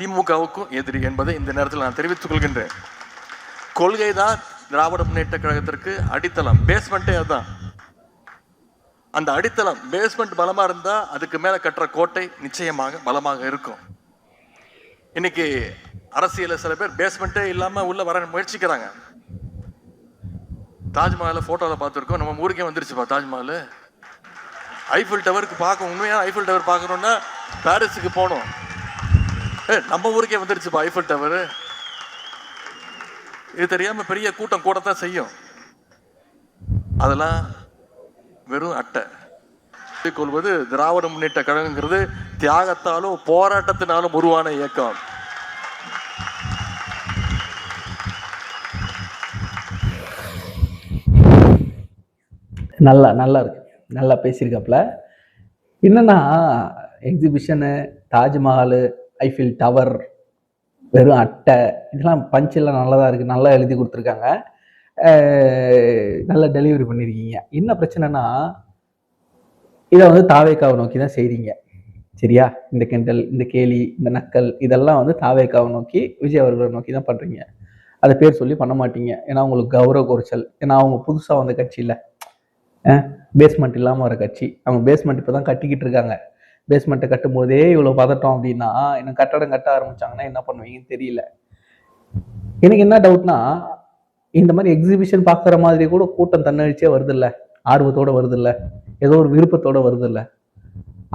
திமுகவுக்கும் எதிரி என்பதை இந்த நேரத்தில் நான் தெரிவித்துக் கொள்கின்றேன். கொள்கை தான் திராவிட முன்னேற்ற கழகத்திற்கு அடித்தளம் பேஸ்மெண்ட்டே அதுதான். அந்த அடித்தளம் பேஸ்மெண்ட் பலமாக இருந்தால் அதுக்கு மேலே கட்டுற கோட்டை நிச்சயமாக பலமாக இருக்கும். இன்னைக்கு அரசியலில் சில பேர் பேஸ்மெண்ட்டே இல்லாமல் உள்ள வர முயற்சிக்கிறாங்க. தாஜ்மஹாலை ஃபோட்டோவில் பார்த்துருக்கோம் நம்ம ஊருக்கே வந்துருச்சுப்பா தாஜ்மஹால். ஐஃபில் டவருக்கு பார்க்க உண்மையாக ஐஃபில் டவர் பார்க்கணுன்னா பாரிஸுக்கு போகணும். நம்ம ஊருக்கே வந்துடுச்சு ஐஃபில் டவர் இது தெரியாம பெரிய கூட்டம் கூடத்தான் செய்யும். அதெல்லாம் வெறும் அட்டை. கொள்வது திராவிட முன்னேற்ற கழகங்கிறது தியாகத்தாலும் போராட்டத்தினாலும் உருவான இயக்கம். நல்லா நல்லா இருக்கு. நல்லா பேசியிருக்காப்புல. என்னன்னா எக்ஸிபிஷனு தாஜ்மஹால் ஐஃபில் டவர் வெறும் அட்டை. இதெல்லாம் பஞ்செல்லாம் நல்லதாக இருக்குது நல்லா எழுதி கொடுத்துருக்காங்க. நல்லா டெலிவரி பண்ணியிருக்கீங்க என்ன பிரச்சனைனா இதை வந்து தாவேக்காவை நோக்கி தான் செய்கிறீங்க சரியா? இந்த கிண்டல் இந்த கேலி இந்த நக்கல் இதெல்லாம் வந்து தாவேக்காவை நோக்கி விஜய் அவர்களை நோக்கி தான் பண்ணுறீங்க அதை பேர் சொல்லி பண்ண மாட்டீங்க. ஏன்னா உங்களுக்கு கௌரவ குறைச்சல். ஏன்னா அவங்க புதுசாக வந்த கட்சியில் பேஸ்மெண்ட் இல்லாமல் வர கட்சி. அவங்க பேஸ்மெண்ட் இப்போ தான் கட்டிக்கிட்டு இருக்காங்க. பேஸ்மெண்ட்டை கட்டும்போதே இவ்வளோ பதட்டம் அப்படின்னா இன்னும் கட்டடம் கட்ட ஆரம்பிச்சாங்கன்னா என்ன பண்ணுவீங்கன்னு தெரியல. எனக்கு என்ன டவுட்னா இந்த மாதிரி எக்ஸிபிஷன் பார்க்குற மாதிரி கூட கூட்டம் தன்னழிச்சியே வருதில்ல. ஆர்வத்தோட வருதில்ல. ஏதோ ஒரு விருப்பத்தோட வருதில்ல.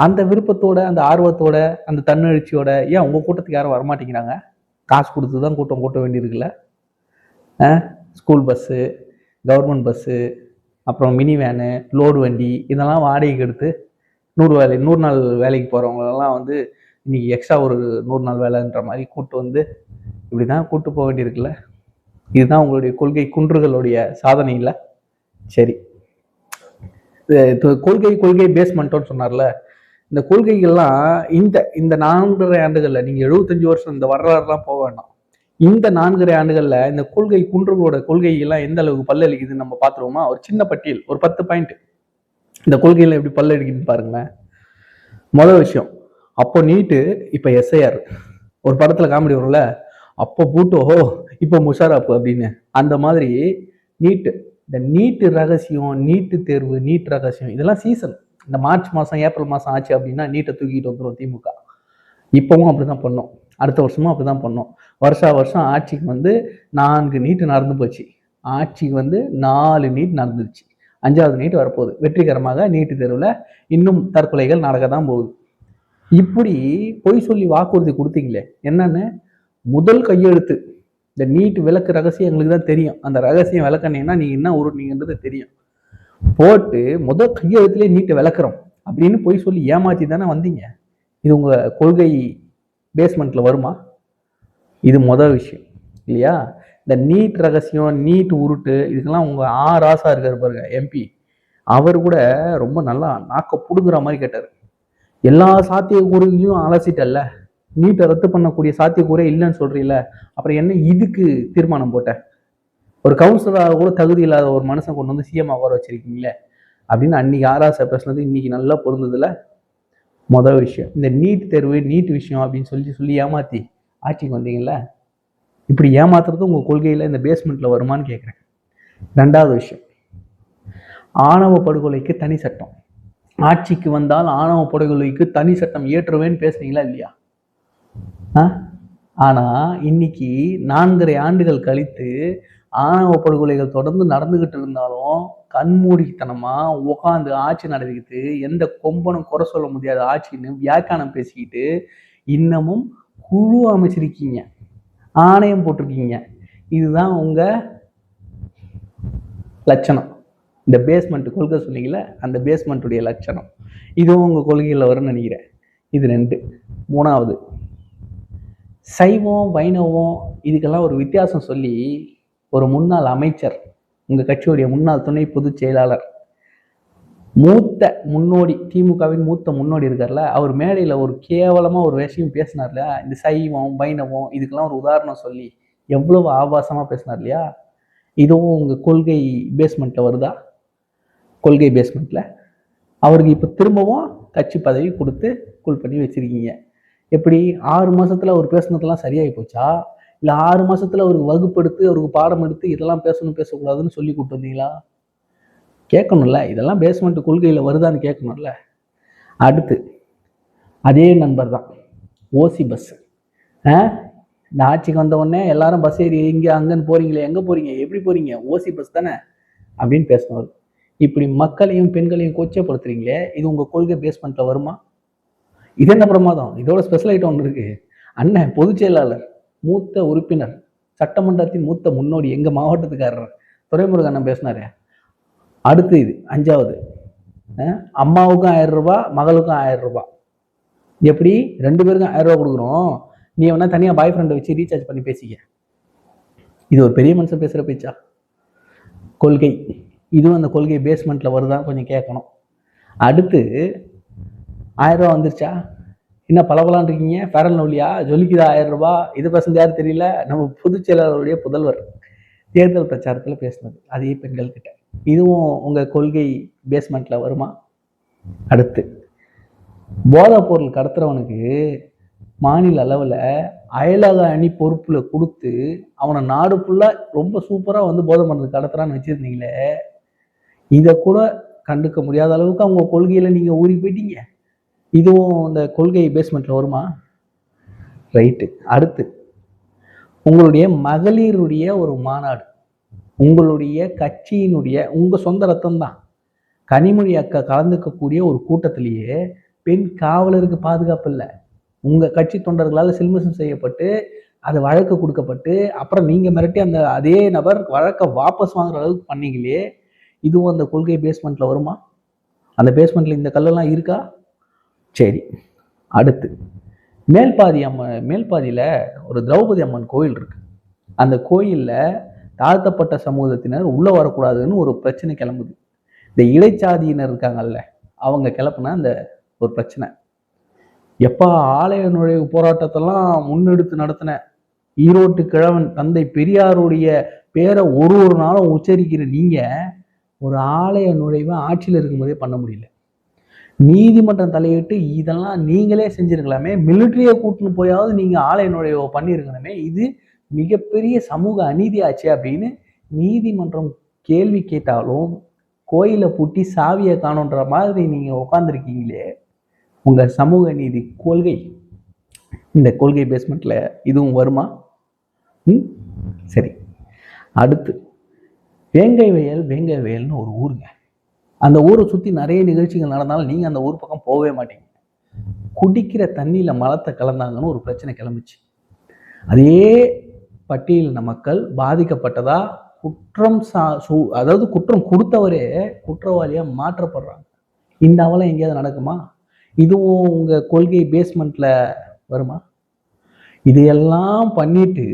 அந்த விருப்பத்தோட அந்த ஆர்வத்தோட அந்த தன்னெழுச்சியோட ஏன் உங்கள் கூட்டத்துக்கு யாரும் வரமாட்டேங்கிறாங்க? காசு கொடுத்து தான் கூட்டம் கூட்ட வேண்டியிருக்குல்ல. ஸ்கூல் பஸ்ஸு கவர்மெண்ட் பஸ்ஸு அப்புறம் மினி வேனு லோடு வண்டி இதெல்லாம் வாடகைக்கு எடுத்து நூறு வேலை நூறு நாள் வேலைக்கு போகிறவங்களெல்லாம் வந்து இன்னைக்கு எக்ஸ்ட்ரா ஒரு நூறு நாள் வேலைன்ற மாதிரி கூட்டு வந்து இப்படி தான் கூட்டு போக வேண்டியிருக்குல்ல. இதுதான் உங்களுடைய கொள்கை குன்றுகளுடைய சாதனை இல்லை? சரி. கொள்கை கொள்கை பேஸ்மெண்ட்டோன்னு சொன்னார்ல. இந்த கொள்கைகள்லாம் இந்த இந்த நான்கரை ஆண்டுகளில் நீங்கள் எழுபத்தஞ்சு வருஷம் இந்த வரலாறுலாம் போக வேண்டாம். இந்த நான்கரை ஆண்டுகளில் இந்த கொள்கை குன்றுகளோட கொள்கைகள்லாம் எந்த அளவுக்கு பல்லளிக்குதுன்னு நம்ம பார்த்துருவோமா? ஒரு சின்ன பட்டியல் ஒரு பத்து பாயிண்ட் இந்த கொள்கையில் எப்படி பல்லடிக்குதுன்னு பாருங்களேன். முதல் விஷயம் அப்போ நீட்டு இப்போ எஸ்ஐஆர் ஒரு படத்தில் காமெடி வரும்ல அப்போ பூட்டோ இப்போ முஷாரப் அப்படின்னு. அந்த மாதிரி நீட்டு இந்த நீட்டு ரகசியம் நீட்டு தேர்வு நீட் ரகசியம் இதெல்லாம் சீசன் இந்த மார்ச் மாதம் ஏப்ரல் மாதம் ஆச்சு அப்படின்னா நீட்டை தூக்கிட்டு வந்துடும் திமுக. இப்போவும் அப்படி தான் பண்ணோம். அடுத்த வருஷமும் அப்படி தான் பண்ணோம். வருஷா வருஷம் ஆட்சிக்கு வந்து நான்கு நீட்டு நடந்து போச்சு. ஆட்சிக்கு வந்து நாலு நீட் நடந்துருச்சு. அஞ்சாவது நீட் வரப்போகுது. வெற்றிகரமாக நீட்டு தேர்வில் இன்னும் தற்கொலைகள் நடக்க தான் போகுது. இப்படி பொய் சொல்லி வாக்குறுதி கொடுத்தீங்களே என்னன்னு முதல் கையெழுத்து. இந்த நீட் விளக்கு ரகசியம் எங்களுக்கு தான் தெரியும். அந்த ரகசியம் விளக்கணீங்கன்னா நீங்கள் என்ன உருட்டுனீங்கன்றது தெரியும். போட்டு முதல் கையெழுத்துலேயே நீட்டை விளக்குறோம். அப்படின்னு பொய் சொல்லி ஏமாற்றி தானே வந்தீங்க? இது உங்கள் கொள்கை பேஸ்மெண்ட்டில் வருமா? இது முதல் விஷயம். இல்லையா? இந்த நீட் ரகசியம் நீட் உருட்டு இதுக்கெல்லாம் உங்க ஆ ராசா இருக்காரு பாருங்க எம்பி அவர் கூட ரொம்ப நல்லா நாக்க புடுங்குற மாதிரி கேட்டார். எல்லா சாத்தியக்கூறுகளையும் அலசிட்டல்ல. நீட்டை ரத்து பண்ணக்கூடிய சாத்தியக்கூறே இல்லைன்னு சொல்றீல்ல. அப்புறம் என்ன இதுக்கு தீர்மானம் போட்ட? ஒரு கவுன்சிலராக கூட தகுதி இல்லாத ஒரு மனுஷன் கொண்டு வந்து சிஎம் உட்கார வச்சிருக்கீங்களே? அப்படின்னு அன்னைக்கு ஆராச பேசுனது இன்னைக்கு நல்லா பொருந்ததுல முதல் விஷயம் இந்த நீட் தேர்வு நீட் விஷயம் அப்படின்னு சொல்லி சொல்லி ஏமாத்தி ஆட்சிக்கு வந்தீங்கல்ல? இப்படி ஏமாத்துறது உங்கள் கொள்கையில் இந்த பேஸ்மெண்ட்டில் வருமான்னு கேட்குறேன் ரெண்டாவது விஷயம். ஆணவ படுகொலைக்கு தனி சட்டம். ஆட்சிக்கு வந்தால் ஆணவ படுகொலைக்கு தனி சட்டம் ஏற்றுவேன்னு பேசுறீங்களா இல்லையா? ஆ? ஆனால் இன்னைக்கு நான்கரை ஆண்டுகள் கழித்து ஆணவ படுகொலைகள் தொடர்ந்து நடந்துகிட்டு இருந்தாலும் கண்மூடித்தனமாக உட்காந்து ஆட்சி நடத்திக்கிட்டு எந்த கொம்பனும் குறை சொல்ல முடியாத ஆட்சின்னு வியாக்கியானம் பேசிக்கிட்டு இன்னமும் குழு அமைச்சிருக்கீங்க. ஆணையம் போட்டிருக்கீங்க. இதுதான் உங்க லட்சணம். இந்த பேஸ்மெண்ட் கொள்கை சொன்னீங்கல்ல அந்த பேஸ்மெண்ட்டுடைய லட்சணம். இதுவும் உங்க கொள்கையில் வரும்னு நினைக்கிறேன். இது ரெண்டு. மூணாவது சைவம் வைணவம் இதுக்கெல்லாம் ஒரு வித்தியாசம் சொல்லி ஒரு முன்னாள் அமைச்சர் உங்கள் கட்சியுடைய முன்னாள் துணை பொதுச் செயலாளர் மூத்த முன்னோடி திமுகவின் மூத்த முன்னோடி இருக்கார்ல அவர் மேடையில் ஒரு கேவலமாக ஒரு விஷயம் பேசினார்ல இந்த சைவம் வைணவம் இதுக்கெல்லாம் ஒரு உதாரணம் சொல்லி எவ்வளவு ஆபாசமாக பேசினார் இல்லையா? இதுவும் உங்கள் கொள்கை பேஸ்மெண்ட்டில் வருதா? கொள்கை பேஸ்மெண்ட்டில் அவருக்கு இப்போ திரும்பவும் கட்சி பதவி கொடுத்து கூல் பண்ணி வச்சிருக்கீங்க. எப்படி ஆறு மாதத்தில் அவர் பேசுனதெல்லாம் சரியாகி போச்சா? இல்லை ஆறு மாதத்தில் அவருக்கு வகுப்பு எடுத்து அவருக்கு பாடம் எடுத்து இதெல்லாம் பேசணும் பேசக்கூடாதுன்னு சொல்லி கொடுத்துருந்தீங்களா? வந்தீங்களா கேட்கணும்ல? இதெல்லாம் பேஸ்மெண்ட் கொள்கையில் வருதான்னு கேட்கணும்ல? அடுத்து அதே நண்பர் தான் ஓசி பஸ்ஸு இந்த ஆட்சிக்கு வந்த உடனே எல்லாரும் பஸ் ஏறி இங்கே அங்கேன்னு போகிறீங்களே எங்கே போகிறீங்க எப்படி போகிறீங்க ஓசி பஸ் தானே? அப்படின்னு பேசினவர். இப்படி மக்களையும் பெண்களையும் கொச்சப்படுத்துறீங்களே இது உங்கள் கொள்கை பேஸ்மெண்ட்டில் வருமா? இது என்ன பிரமாதம்? இதோட ஸ்பெஷல் ஐட்டம் ஒன்று இருக்கு. அண்ணன் பொதுச் செயலாளர் மூத்த உறுப்பினர் சட்டமன்றத்தின் மூத்த முன்னோடி எங்கள் மாவட்டத்துக்காரர் துரைமுருகன் அண்ணன் பேசினாரு. அடுத்து இது அஞ்சாவது. அம்மாவுக்கும் ஆயிரம் ரூபாய் மகளுக்கும் ஆயிரம் ரூபாய். எப்படி? ரெண்டு பேருக்கும் ஆயிரம் ரூபாய் கொடுக்குறோம். நீ வேணா தனியாக பாய் ஃப்ரெண்டை வச்சு ரீசார்ஜ் பண்ணி பேசிக்க. இது ஒரு பெரிய மனுஷன் பேசுகிற பேச்சா? கொள்கை. இதுவும் அந்த கொள்கை பேஸ்மெண்ட்டில் வருதான் கொஞ்சம் கேட்கணும். அடுத்து ஆயிரம் வந்துருச்சா? என்ன பலபலான் இருக்கீங்க? ஃபேரன் லவ்லியா ஜொலிக்குதா? ஆயிரம் ரூபாய்? இது பசங்க யாரும் தெரியல? நம்ம பொதுச் செயலாளருடைய புதல்வர். தேர்தல் பிரச்சாரத்தில் பேசினது. அதே பெண்கள் கிட்ட இதுவும் உங்கள் கொள்கை பேஸ்மெண்ட்டில் வருமா? அடுத்து போதைப் பொருள் கடத்துறவனுக்கு மாநில அளவில் அயலக அணி பொறுப்பில் கொடுத்து அவனை நாடு ஃபுல்லாக ரொம்ப சூப்பராக வந்து போதை மருந்து கடத்துறான்னு வச்சுருந்தீங்களே இதை கூட கண்டுக்க முடியாத அளவுக்கு அவங்க கொள்கையில் நீங்கள் ஊறி போயிட்டீங்க. இதுவும் இந்த கொள்கை பேஸ்மெண்ட்டில் வருமா? ரைட்டு அடுத்து உங்களுடைய மகளிருடைய ஒரு மாநாடு. உங்களுடைய கட்சியினுடைய உங்கள் சொந்த ரத்தம் தான் கனிமொழி அக்கா கலந்துக்கக்கூடிய ஒரு கூட்டத்திலேயே பெண் காவலருக்கு பாதுகாப்பு இல்லை. உங்கள் கட்சி தொண்டர்களால் சில்மிசம் செய்யப்பட்டு அது வழக்கு கொடுக்கப்பட்டு அப்புறம் நீங்கள் மிரட்டி அந்த அதே நபர் வழக்கை வாபஸ் வாங்குற அளவுக்கு பண்ணீங்களே இதுவும் அந்த கொள்கை பேஸ்மெண்ட்டில் வருமா? அந்த பேஸ்மெண்ட்டில் இந்த கல்லெல்லாம் இருக்கா? சரி அடுத்து. மேல்பாதி அம்மன் மேல்பாதியில் ஒரு திரௌபதி அம்மன் கோயில் இருக்கு. அந்த கோயிலில் தாழ்த்தப்பட்ட சமூகத்தினர் உள்ளே வரக்கூடாதுன்னு ஒரு பிரச்சனை கிளம்புது. இந்த இடைச்சாதியினர் இருக்காங்கல்ல அவங்க கிளப்புனா அந்த ஒரு பிரச்சனை. எப்பா ஆலய நுழைவு போராட்டத்தெல்லாம் முன்னெடுத்து நடத்தின ஈரோட்டு கிழவன் தந்தை பெரியாருடைய பேரை ஒரு ஒரு நாளும் உச்சரிக்கிற நீங்க ஒரு ஆலய நுழைவை ஆட்சியில் இருக்கும்போதே பண்ண முடியல. நீதிமன்றம் தலையிட்டு இதெல்லாம் நீங்களே செஞ்சிருக்கலாமே மிலிட்ரியை கூட்டின்னு போயாவது நீங்க ஆலய நுழைவை பண்ணியிருக்கணுமே இது மிகப்பெரிய சமூக அநீதியாச்சே அப்படின்னு நீதிமன்றம் கேள்வி கேட்டாலும் கோயிலை பூட்டி சாவியை காணுன்ற மாதிரி நீங்கள் உட்காந்துருக்கீங்களே உங்கள் சமூக நீதி கொள்கை. இந்த கொள்கை பேஸ்மெண்ட்டில் இதுவும் வருமா? ம்? சரி. அடுத்து வேங்கை வயல் வேங்கை வயல்னு ஒரு ஊருங்க. அந்த ஊரை சுற்றி நிறைய நிகழ்ச்சிகள் நடந்தாலும் நீங்கள் அந்த ஊர் பக்கம் போகவே மாட்டீங்க. குடிக்கிற தண்ணியில் மலத்தை கலந்தாங்கன்னு ஒரு பிரச்சனை கிளம்புச்சு. அதே பட்டியலின மக்கள் பாதிக்கப்பட்டதா? குற்றம் சா சூ அதாவது குற்றம் கொடுத்தவரே குற்றவாளியாக மாற்றப்படுறாங்க. இந்த அவலம் எங்கேயாவது நடக்குமா? இதுவும் உங்கள் கொள்கை பேஸ்மெண்ட்டில் வருமா? இதையெல்லாம் பண்ணிட்டு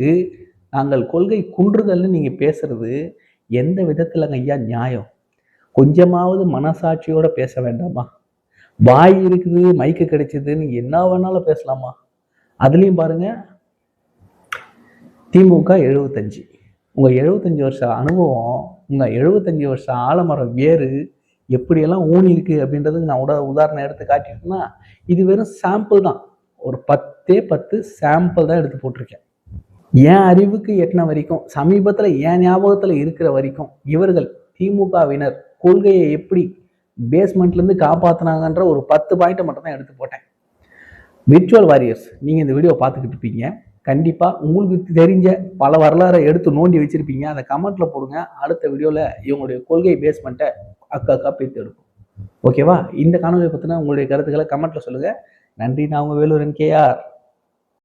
நாங்கள் கொள்கை குன்றுதல்னு நீங்கள் பேசுறது எந்த விதத்தில் ஐயா நியாயம்? கொஞ்சமாவது மனசாட்சியோட பேச வேண்டாமா? வாய் இருக்குது மைக்கு கிடைச்சது என்ன வேணாலும் பேசலாமா? அதுலேயும் பாருங்கள் திமுக எழுபத்தஞ்சு உங்கள் எழுபத்தஞ்சி வருஷம் அனுபவம் உங்கள் எழுபத்தஞ்சு வருஷம் ஆலமரம் வேறு எப்படியெல்லாம் ஊனி இருக்குது அப்படின்றதுக்கு நான் உட உதாரணம் எடுத்து காட்டிட்டேன்னா இது வெறும் சாம்பிள் தான். ஒரு பத்தே பத்து சாம்பிள் தான் எடுத்து போட்டிருக்கேன். என் அறிவுக்கு எட்டின வரைக்கும் சமீபத்தில் என் ஞாபகத்தில் இருக்கிற வரைக்கும் இவர்கள் திமுகவினர் கொள்கையை எப்படி பேஸ்மெண்ட்லேருந்து காப்பாற்றினாங்கன்ற ஒரு பத்து பாயிண்ட்டை மட்டும் தான் எடுத்து போட்டேன். விர்ச்சுவல் வாரியர்ஸ் நீங்கள் இந்த வீடியோ பார்த்துக்கிட்டு இருப்பீங்க. கண்டிப்பாக உங்களுக்கு தெரிஞ்ச பல வரலாறை எடுத்து நோண்டி வச்சுருப்பீங்க. அதை கமெண்ட்டில் போடுங்க. அடுத்த வீடியோவில் இவங்களுடைய கொள்கை பேஸ்மெண்ட்டை அக்கா அக்கா பேத்து எடுக்கும் ஓகேவா இந்த காணொலியை பற்றின உங்களுடைய கருத்துக்களை கமெண்ட்டில் சொல்லுங்கள் நன்றி நான் உங்கள் வேலூரன் கேஆர்